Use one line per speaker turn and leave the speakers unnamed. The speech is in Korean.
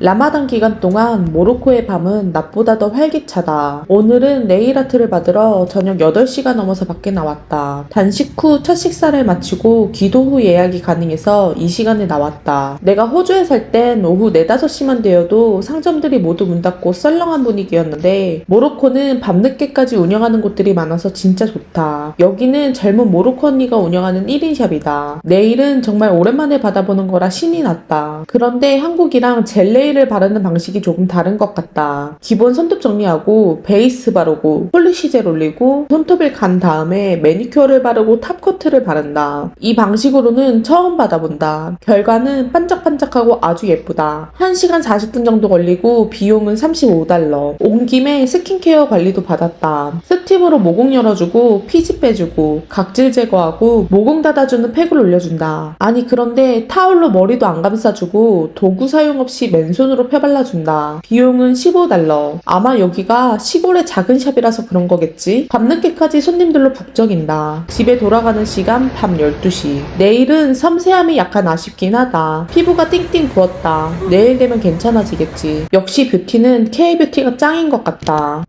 라마단 기간 동안 모로코의 밤은 낮보다 더 활기차다. 오늘은 네일 아트를 받으러 저녁 8시가 넘어서 밖에 나왔다. 단식 후 첫 식사를 마치고 기도 후 예약이 가능해서 이 시간에 나왔다. 내가 호주에 살 땐 오후 4, 5시만 되어도 상점들이 모두 문 닫고 썰렁한 분위기였는데 모로코는 밤늦게까지 운영하는 곳들이 많아서 진짜 좋다. 여기는 젊은 모로코 언니가 운영하는 1인 샵이다. 네일은 정말 오랜만에 받아보는 거라 신이 났다. 그런데 한국이랑 젤 네일을 바르는 방식이 조금 다른 것 같다. 기본 손톱 정리하고 베이스 바르고 폴리시 젤 올리고 손톱을 간 다음에 매니큐어를 바르고 탑코트를 바른다. 이 방식으로는 처음 받아본다. 결과는 반짝반짝하고 아주 예쁘다. 1시간 40분 정도 걸리고 비용은 35달러. 온 김에 스킨케어 관리도 받았다. 스팀으로 모공 열어주고 피지 빼주고 각질 제거하고 모공 닫아주는 팩을 올려준다. 아니 그런데 타올로 머리도 안 감싸주고 도구 사용 없이 맨손으로 펴발라준다. 비용은 15달러. 아마 여기가 시골의 작은 샵이라서 그런 거겠지? 밤늦게까지 손님들로 북적인다. 집에 돌아가는 시간 밤 12시. 내일은 섬세함이 약간 아쉽긴 하다. 피부가 띵띵 부었다. 내일 되면 괜찮아지겠지. 역시 뷰티는 K뷰티가 짱인 것 같다.